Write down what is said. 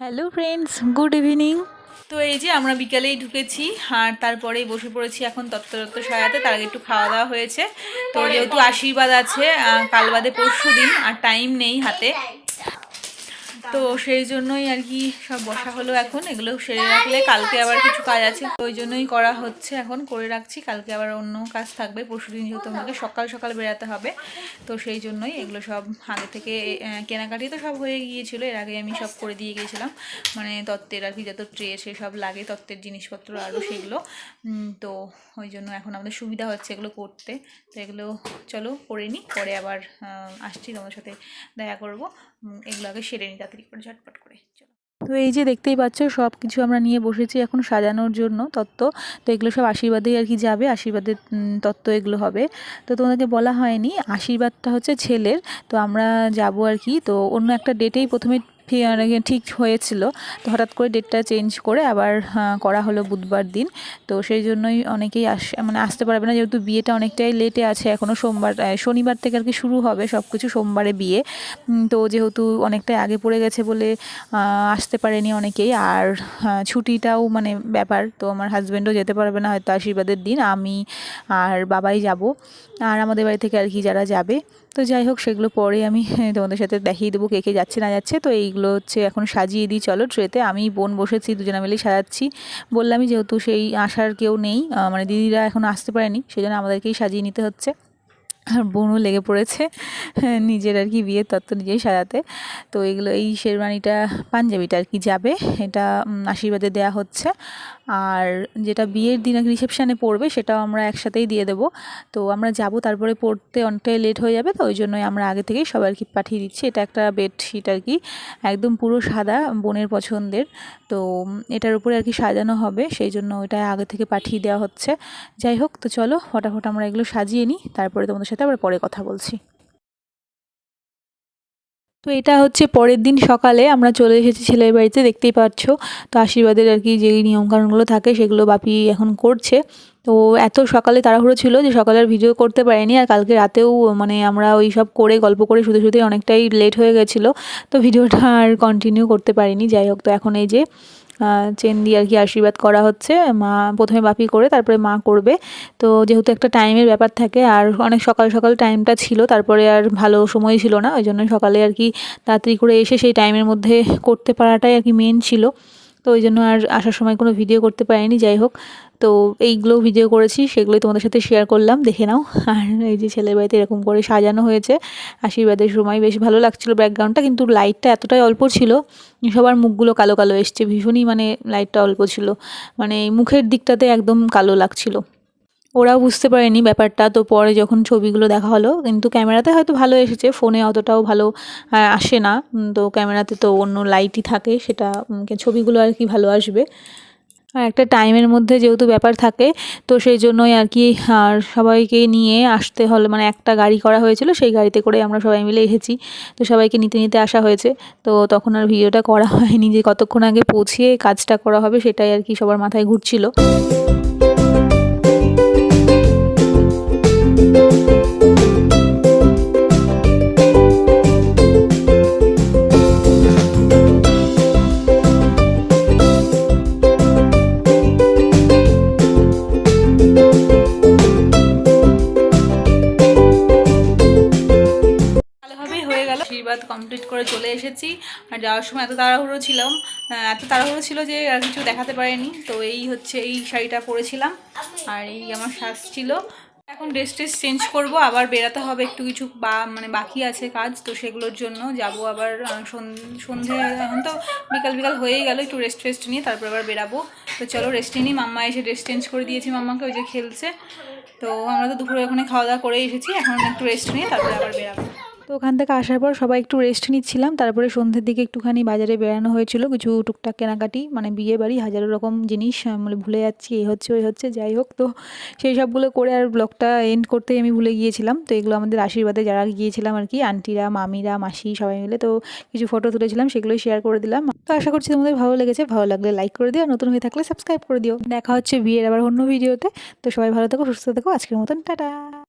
Hello friends good evening তো এই যে আমরা বিকালেই ঢুকেছি আর তারপরেই বসে পড়েছি এখন তত্ত্ব তত্ত্ব সারাতে তার আগে একটু খাওয়া দাওয়া হয়েছে। তো যেহেতু আশীর্বাদ আছে কাল বাদে পরশু দিন আর টাইম নেই হাতে। তো সেই জন্যই আর কি সব বসা হলো এখন এগুলো সেরে রাখলে কালকে আবার কিছু কাজ আছে। তো ওই জন্যই করা হচ্ছে এখন করে রাখছি কালকে আবার অন্য কাজ থাকবে। পরশু দিন যেহেতু আমাকে সকাল সকাল বেরাতে হবে তো সেই জন্যই এগুলো সব আগে থেকে কেনাকাটি তো সব হয়ে গিয়েছিল এর আগে আমি সব করে দিয়ে গিয়েছিলাম। মানে তত্ত্বের আর কি যত ট্রে সে সব লাগে তত্ত্বের জিনিসপত্র আরও সেগুলো। তো ওই জন্য এখন আমাদের সুবিধা হচ্ছে এগুলো করতে। তো এগুলো চলো করে নিই পরে আবার আসছি তোমার সাথে দেখা করব। এগুলো আগে সেরে নিই তাড়াতাড়ি। করে ঝটপট করে, চলো। তো এই যে দেখতেই পাচ্ছ সব কিছু আমরা নিয়ে বসেছি এখন সাজানোর জন্য তত্ত্ব। তো এগুলো সব আশীর্বাদেই আর কি যাবে, আশীর্বাদের তত্ত্ব এগুলো হবে। তো তোমাদেরকে বলা হয়নি, আশীর্বাদটা হচ্ছে ছেলের। তো আমরা যাব আর কি, তো অন্য একটা ডেটেই প্রথমে ঠিক হয়েছিল। তো হঠাৎ করে ডেটটা চেঞ্জ করে আবার করা হলো বুধবার দিন। তো সেই জন্যই অনেকেই আস মানে আসতে পারবে না। যেহেতু বিয়েটা অনেকটাই লেটে আছে এখনও সোমবার শনিবার থেকে আর কি শুরু হবে সব কিছু সোমবারে বিয়ে। তো যেহেতু অনেকটাই আগে পড়ে গেছে বলে আসতে পারেনি অনেকেই। আর ছুটিটাও মানে ব্যাপার। তো আমার হাজব্যান্ডও যেতে পারবে না হয়তো আশীর্বাদের দিন। আমি আর বাবাই যাব। আর আমাদের বাড়ি থেকে আর কি যারা যাবে। তো যাই হোক, সেগুলো পরে আমি তোমাদের সাথে দেখিয়ে দেবো কে কে যাচ্ছে না যাচ্ছে। তো এইগুলো হচ্ছে এখন সাজিয়ে দিই, চলো ট্রেতে। আমি, বোন বসেছি, দুজনে মিলেই সাজাচ্ছি। বললামই যেহেতু সেই আসার কেউ নেই মানে দিদিরা এখন আসতে পারেনি সেই জন্য আমাদেরকেই সাজিয়ে নিতে হচ্ছে। আর বোনও লেগে পড়েছে। হ্যাঁ, নিজের আর কি বিয়ের তত্ত্ব নিজেই সাজাতে। তো এগুলো এই শেরওয়ানিটা পাঞ্জাবিটা আর কি যাবে এটা আশীর্বাদে দেয়া হচ্ছে। আর যেটা বিয়ের দিন রিসেপশানে পড়বে সেটাও আমরা একসাথেই দিয়ে দেবো। তো আমরা যাব তারপরে পড়তে অনেকটাই লেট হয়ে যাবে তো ওই জন্যই আমরা আগে থেকেই সবাই আর কি পাঠিয়ে দিচ্ছি। এটা একটা বেডশিট আর কি একদম পুরো সাদা বোনের পছন্দের। তো এটার উপরে আর কি সাজানো হবে সেই জন্য ওইটা আগে থেকে পাঠিয়ে দেওয়া হচ্ছে। যাই হোক তো চলো ফটাফট আমরা এগুলো সাজিয়ে নিই তারপরে তোমাদের সাথে আবার পরে কথা বলছি। তো এটা হচ্ছে পরের দিন সকালে আমরা চলে এসেছি ছেলের বাড়িতে, দেখতেই পাচ্ছ। তো আশীর্বাদের আর কি যেই নিয়মকানুনগুলো থাকে সেগুলো বাপি এখন করছে। তো এত সকালে তাড়াহুড়ো ছিল যে সকালে আর ভিডিও করতে পারিনি আর কালকে রাতেও মানে আমরা ওই সব করে, গল্প করে শুধু শুধুই অনেকটাই লেট হয়ে গেছিল। তো ভিডিওটা আর কন্টিনিউ করতে পারিনি। যাই হোক, তো এখন এই যে চেন দিয়ে আর কি আশীর্বাদ করা হচ্ছে। মা প্রথমে বাপি করে, তারপরে মা করবে। তো যেহেতু একটা টাইমের ব্যাপার থাকে, আর অনেক সকাল সকাল টাইমটা ছিল, তারপরে আর ভালো সময় ছিল না। ওই জন্য সকালে আর কি তাড়াতাড়ি করে এসে সেই টাইমের মধ্যে করতে পারাটাই আর কি মেন ছিল। তো ওই জন্য আর আসার সময় কোনো ভিডিও করতে পারিনি, যাই হোক। তো এইগুলো ভিডিও করেছি, সেগুলোই তোমাদের সাথে শেয়ার করলাম, দেখে নাও। আর এই যে ছেলের বাড়িতে এরকম করে সাজানো হয়েছে, আশীর্বাদের সময় বেশ ভালো লাগছিল ব্যাকগ্রাউন্ডটা কিন্তু লাইটটা এতটাই অল্প ছিল, সবার মুখগুলো কালো কালো এসছে, ভীষণই মানে লাইটটা অল্প ছিল। মানে মুখের দিকটাতে একদম কালো লাগছিল। ওরাও বুঝতে পারেনি ব্যাপারটা। তো পরে যখন ছবিগুলো দেখা হলো, কিন্তু ক্যামেরাতে হয়তো ভালো এসেছে, ফোনে অতটাও ভালো আসে না। তো ক্যামেরাতে তো অন্য লাইটই থাকে, সেটা ছবিগুলো আর কি ভালো আসবে। আর একটা টাইমের মধ্যে যেহেতু ব্যাপার থাকে, তো সেই জন্যই আর কি, আর সবাইকে নিয়ে আসতে হলো মানে একটা গাড়ি করা হয়েছিল, সেই গাড়িতে করে আমরা সবাই মিলে এসেছি। তো সবাইকে নিতে নিতে আসা হয়েছে। তো তখন আর ভিডিওটা করা হয়নি যে কতক্ষণ আগে পৌঁছিয়ে কাজটা করা হবে, সেটাই আর কি সবার মাথায় ঘুরছিল। এসেছি আর যাওয়ার সময় এত তাড়াহুড়ো ছিলাম। এত তাড়াহুড়ো ছিল যে আর কিছু দেখাতে পারেনি। তো এই হচ্ছে এই শাড়িটা পরেছিলাম। আর এই আমার শ্বাস ছিল। এখন ড্রেস ট্রেস চেঞ্জ করব। আবার বেরাতে হবে একটু কিছু বা মানে বাকি আছে কাজ। তো সেগুলোর জন্য যাব আবার সন্ধে, এখন তো বিকাল বিকাল হয়েই গেল। একটু রেস্ট ফেস্ট নিয়ে তারপর আবার বেরাবো। তো চলো রেস্ট নিই। মাম্মা এসে ড্রেস চেঞ্জ করে দিয়েছি মাম্মাকে, ওই যে খেলছে। তো আমরা তো দুপুরে ওখানে খাওয়া দাওয়া করে এসেছি। এখন একটু রেস্ট নিয়ে তারপরে আবার বেরাবো। তো ওখান থেকে আসার পর সবাই একটু রেস্ট নিচ্ছিলাম। তারপরে সন্ধ্যের দিকে একটুখানি বাজারে বেড়ানো হয়েছিল। কিছু টুকটাক কেনাকাটি মানে বিয়ে বাড়ি, হাজারো রকম জিনিস মানে ভুলে যাচ্ছি এই হচ্ছে, ওই হচ্ছে, যাই হোক। তো সেই সবগুলো করে আর ব্লগটা এন্ড করতেই আমি ভুলে গিয়েছিলাম। তো এগুলো আমাদের আশীর্বাদে যারা গিয়েছিলাম আর কি আন্টিরা মামিরা, মাসি, সবাই মিলে তো কিছু ফটো তুলেছিলাম, সেগুলোই শেয়ার করে দিলাম। তো আশা করছি তোমাদের ভালো লেগেছে। ভালো লাগলে লাইক করে দিও নতুন হয়ে থাকলে সাবস্ক্রাইব করে দিও। দেখা হচ্ছে বিয়ের আবার অন্য ভিডিওতে তো সবাই ভালো থেকো, সুস্থ থেকো। আজকের মতন, টাটা!